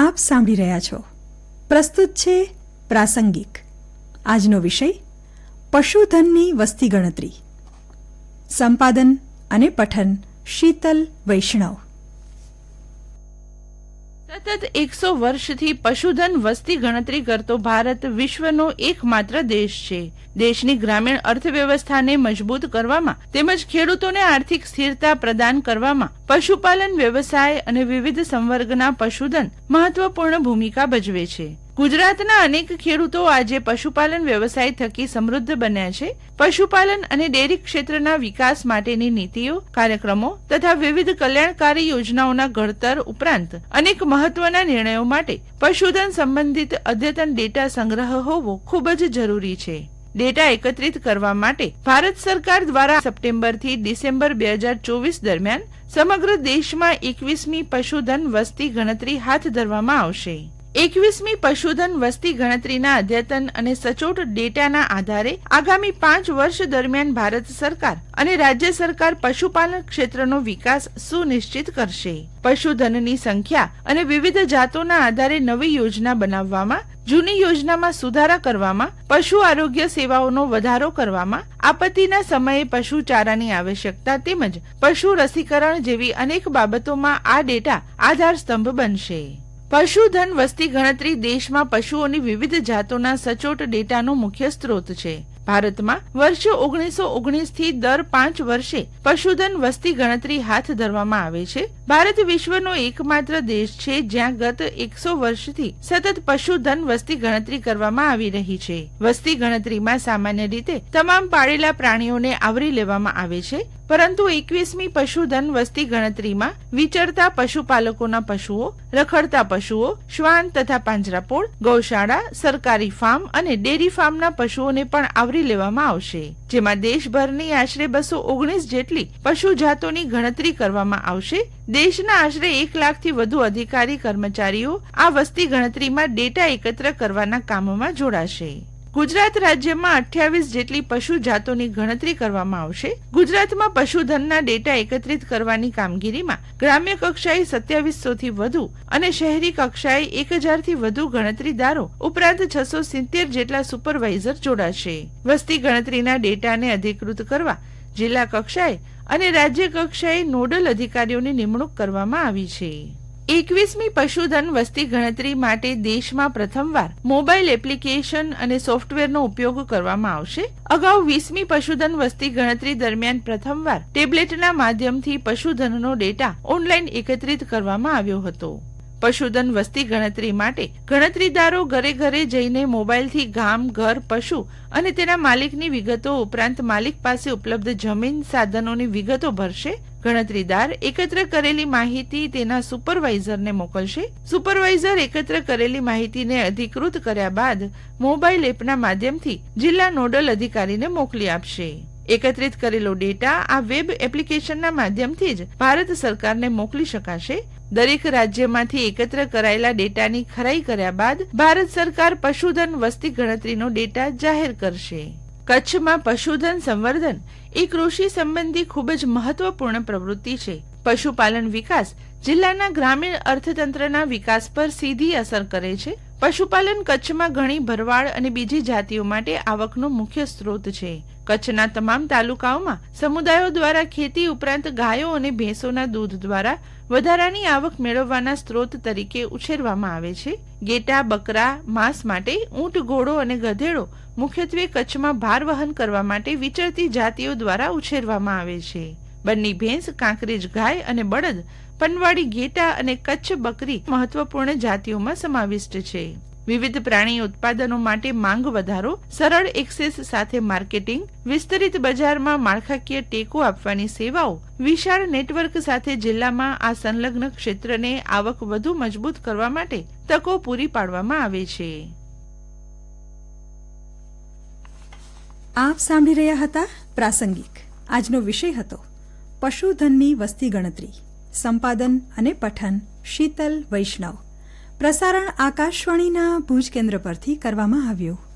આપ સાંભળી રહ્યા છો. પ્રસ્તુત છે પ્રાસંગિક. આજનો વિષય, પશુધનની વસ્તી ગણતરી. સંપાદન અને પઠન શીતલ વૈષ્ણવ. સતત એકસો વર્ષથી પશુધન વસ્તી ગણતરી કરતો ભારત વિશ્વનો એકમાત્ર દેશ છે. દેશની ગ્રામીણ અર્થવ્યવસ્થાને મજબૂત કરવામાં તેમજ ખેડૂતોને આર્થિક સ્થિરતા પ્રદાન કરવામાં પશુપાલન વ્યવસાય અને વિવિધ સંવર્ગના પશુધન મહત્વપૂર્ણ ભૂમિકા ભજવે છે. ગુજરાતના અનેક ખેડૂતો આજે પશુપાલન વ્યવસાય થકી સમૃદ્ધ બન્યા છે. પશુપાલન અને ડેરી ક્ષેત્રના વિકાસ માટેની નીતિઓ, કાર્યક્રમો તથા વિવિધ કલ્યાણકારી યોજનાઓના ઘડતર ઉપરાંત અનેક મહત્વના નિર્ણયો માટે પશુધન સંબંધિત અદ્યતન ડેટા સંગ્રહ હોવો ખૂબ જ જરૂરી છે. ડેટા એકત્રિત કરવા માટે ભારત સરકાર દ્વારા સપ્ટેમ્બરથી ડિસેમ્બર બે હજાર ચોવીસ દરમિયાન સમગ્ર દેશમાં એકવીસમી પશુધન વસ્તી ગણતરી હાથ ધરવામાં આવશે. એકવીસમી પશુધન વસ્તી ગણતરીના અદ્યતન અને સચોટ ડેટાના આધારે આગામી પાંચ વર્ષ દરમિયાન ભારત સરકાર અને રાજ્ય સરકાર પશુપાલન ક્ષેત્રનો વિકાસ સુનિશ્ચિત કરશે. પશુધનની સંખ્યા અને વિવિધ જાતોના આધારે નવી યોજના બનાવવામાં, જૂની યોજનામાં સુધારા કરવામાં, પશુ આરોગ્ય સેવાઓનો વધારો કરવામાં, આપત્તિના સમયે પશુ ચારાની આવશ્યકતા તેમજ પશુ રસીકરણ જેવી અનેક બાબતોમાં આ ડેટા આધાર સ્તંભ બનશે. પશુધન વસ્તી ગણતરી દેશમાં પશુઓની વિવિધ જાતોના સચોટ ડેટાનો મુખ્ય સ્ત્રોત છે. ભારતમાં વર્ષ ઓગણીસો ઓગણીસથી દર પાંચ વર્ષે પશુધન વસ્તી ગણતરી હાથ ધરવામાં આવે છે. ભારત વિશ્વનો એકમાત્ર દેશ છે જ્યાં ગત એકસો વર્ષથી સતત પશુધન વસ્તી ગણતરી કરવામાં આવી રહી છે. વસ્તી ગણતરીમાં સામાન્ય રીતે તમામ પાળેલા પ્રાણીઓને આવરી લેવામાં આવે છે, પરંતુ એકવીસમી પશુધન વસ્તી ગણતરીમાં વિચરતા પશુપાલકોના પશુઓ, રખડતા પશુઓ, શ્વાન તથા પાંજરાપોળ ગૌશાળા, સરકારી ફાર્મ અને ડેરી ફાર્મના પશુઓને પણ આવરી લેવામાં આવશે. જેમાં દેશભરની આશરે બસો ઓગણીસ જેટલી પશુ જાતોની ગણતરી કરવામાં આવશે દેશના આશરે એક લાખથી વધુ અધિકારી કર્મચારીઓ આ વસ્તી ગણતરીમાં ડેટા એકત્ર કરવાના કામમાં જોડાશે. ગુજરાત રાજ્યમાં અઠ્યાવીસ જેટલી પશુ જાતોની ગણતરી કરવામાં આવશે. ગુજરાતમાં પશુધનના ડેટા એકત્રિત કરવાની કામગીરીમાં ગ્રામ્ય કક્ષાએ સત્યાવીસો થી વધુ અને શહેરી કક્ષાએ એક હજારથી વધુ ગણતરીદારો ઉપરાંત છસો સિત્તેર જેટલા સુપરવાઇઝર જોડાશે. વસ્તી ગણતરીના ડેટાને અધિકૃત કરવા જિલ્લા કક્ષાએ અને રાજ્ય કક્ષાએ નોડલ અધિકારીઓની નિમણૂક કરવામાં આવી છે. એકવીસમી પશુધન વસ્તી ગણતરી માટે દેશમાં પ્રથમવાર મોબાઈલ એપ્લિકેશન અને સોફ્ટવેરનો ઉપયોગ કરવામાં આવશે. અગાઉ વીસમી પશુધન વસ્તી ગણતરી દરમિયાન પ્રથમવાર ટેબ્લેટના માધ્યમથી પશુધનનો ડેટા ઓનલાઈન એકત્રિત કરવામાં આવ્યો હતો. પશુધન વસ્તી ગણતરી માટે ગણતરીદારો ઘરે ઘરે જઈને મોબાઈલથી ગામ, ઘર, પશુ અને તેના માલિકની વિગતો ઉપરાંત માલિક પાસે ઉપલબ્ધ જમીન સાધનોની વિગતો ભરશે. ગણતરીદાર એકત્ર કરેલી માહિતી તેના સુપરવાઇઝરને મોકલશે. સુપરવાઇઝર એકત્ર કરેલી માહિતીને અધિકૃત કર્યા બાદ મોબાઈલ એપના માધ્યમથી જિલ્લા નોડલ અધિકારીને મોકલી આપશે. એકત્રિત કરેલો ડેટા આ વેબ એપ્લિકેશનના માધ્યમથી જ ભારત સરકારને મોકલી શકાશે. દરેક રાજ્યમાંથી એકત્ર કરાયેલા ડેટાની ખરાઈ કર્યા બાદ ભારત સરકાર પશુધન વસ્તી ગણતરીનો ડેટા જાહેર કરશે. કચ્છમાં પશુધન સંવર્ધન એ કૃષિ સંબંધી ખૂબ જ મહત્વપૂર્ણ પ્રવૃત્તિ છે. પશુપાલન વિકાસ જિલ્લાના ગ્રામીણ અર્થતંત્રના વિકાસ પર સીધી અસર કરે છે. પશુપાલન કચ્છમાં ઘણી ભરવાડ અને બીજી જાતિઓ માટે આવકનો મુખ્ય સ્ત્રોત છે. કચ્છના તમામ તાલુકાઓમાં સમુદાયો દ્વારા ખેતી ઉપરાંત ગાયો અને ભેંસોના દૂધ દ્વારા વધારાની આવક મેળવવાના સ્ત્રોત તરીકે ઉછેરવામાં આવે છે. ગેટા, બકરા, માંસ માટે ઊંટ, ઘોડો અને ગધેડો મુખ્યત્વે કચ્છમાં ભાર વહન કરવા માટે વિચરતી જાતિઓ દ્વારા ઉછેરવામાં આવે છે. બંની ભેંસ, કાંકરેજ ગાય અને બળદ પનવાડી ઘેટા અને કચ્છ બકરી મહત્વપૂર્ણ જાતિઓમાં સમાવિષ્ટ છે. વિવિધ પ્રાણી ઉત્પાદનો માટે માંગ વધારો, સરળ એક્સેસ સાથે માર્કેટિંગ, વિસ્તરિત બજારમાં માળખાકીય ટેકો આપવાની સેવાઓ, વિશાળ નેટવર્ક સાથે જિલ્લામાં આ સંલગ્ન ક્ષેત્રને આવક વધુ મજબૂત કરવા માટે તકો પૂરી પાડવામાં આવે છે. આપ સાંભળી રહ્યા હતા પ્રાસંગિક. આજનો વિષય હતો પશુધનની વસ્તી ગણતરી. સંપાદન અને પઠન. શીતલ વૈષ્ણવ. પ્રસારણ આકાશવાણીના ભુજ કેન્દ્ર પરથી કરવામાં આવ્યું.